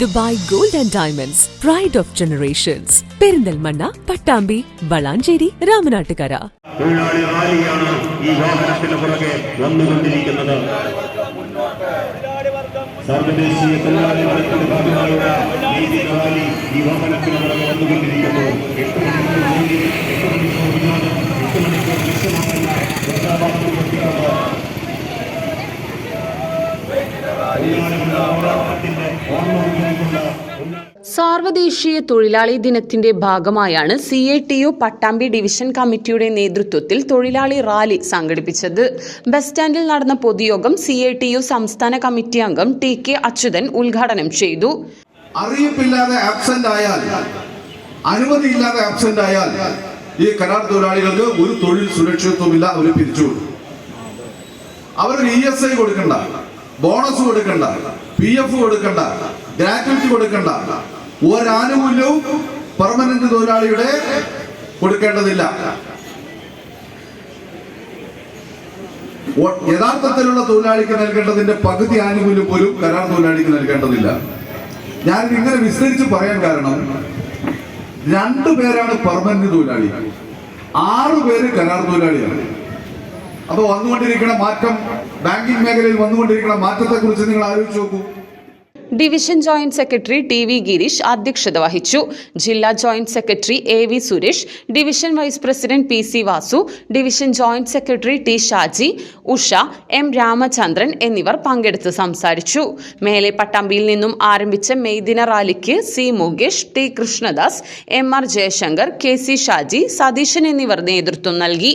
Dubai gold and diamonds pride of generations Perinthalmanna Pattambi Valanchery Ramanattukara. തൊഴിലാളി റാലിയാണ് ഈ വാഹനത്തിന് പുറകെ വന്നുകൊണ്ടിരിക്കുന്നത്. സർവദേശീയ തൊഴിലാളി വർഗത്തിന്റെ ഭാഗമായുള്ള ഈ വാഹനത്തിന് പുറകെ വന്നുകൊണ്ടിരിക്കുന്നു. എട്ട് മണിക്കൂർ എട്ട് മണിക്കൂർ എട്ട് മണിക്കൂർ വിശ്രമം വൃന്ദാവനത്തിൽ സാർവദേശീയ തൊഴിലാളി ദിനത്തിന്റെ ഭാഗമായാണ് C A T U Pattambi division കമ്മിറ്റിയുടെ നേതൃത്വത്തിൽ തൊഴിലാളി റാലി സംഘടിപ്പിച്ചത്. ബസ് സ്റ്റാൻഡിൽ നടന്ന പൊതുയോഗം സി എ ടി യു സംസ്ഥാന കമ്മിറ്റി അംഗം ടി കെ അച്യുതൻ ഉദ്ഘാടനം ചെയ്തു. അറിയിപ്പില്ലാതെ ആബ്സെന്റ് ആയാൽ അനുമതിയില്ലാതെ ആബ്സെന്റ് ആയാൽ ഈ കരാർ തൊഴിലാളികൾക്ക് ഒരു തൊഴിൽ സുരക്ഷിതത്വമില്ല അവർ പിരിച്ചു അവർക്ക് ഇ എസ് ഐ കൊടുക്കണ്ട ബോണസ് കൊടുക്കണ്ട പി എഫ് കൊടുക്കണ്ട. ഗ്രാറ്റുവിറ്റി കൊടുക്കണ്ട. ഒരാനുകൂല്യവും പെർമനന്റ് തൊഴിലാളിയുടെ കൊടുക്കേണ്ടതില്ല. യഥാർത്ഥത്തിലുള്ള തൊഴിലാളിക്ക് നൽകേണ്ടതിന്റെ പകുതി ആനുകൂല്യം പോലും കരാർ തൊഴിലാളിക്ക് നൽകേണ്ടതില്ല. ഞാൻ ഇങ്ങനെ വിസ്തരിച്ച് പറയാൻ കാരണം രണ്ടു പേരാണ് പെർമനന്റ് തൊഴിലാളി. ആറു പേര് കരാർ തൊഴിലാളിയാണ്. അപ്പൊ വന്നുകൊണ്ടിരിക്കുന്ന മാറ്റം ബാങ്കിംഗ് മേഖലയിൽ വന്നുകൊണ്ടിരിക്കുന്ന മാറ്റത്തെക്കുറിച്ച് നിങ്ങൾ ആലോചിച്ച് നോക്കൂ. Division joint secretary T V Gireesh അധ്യക്ഷത വഹിച്ചു. ജില്ലാ joint secretary A V Suresh division vice president P C Vasu division joint secretary T Shaji Usha M Ramachandran എന്നിവർ പങ്കെടുത്ത് സംസാരിച്ചു. മേലെ പട്ടാമ്പിയിൽ നിന്നും ആരംഭിച്ച മെയ്ദിന റാലിക്ക് C Mukesh T Krishnadas M R Jayashankar K C Shaji Satheesan എന്നിവർ നേതൃത്വം നൽകി.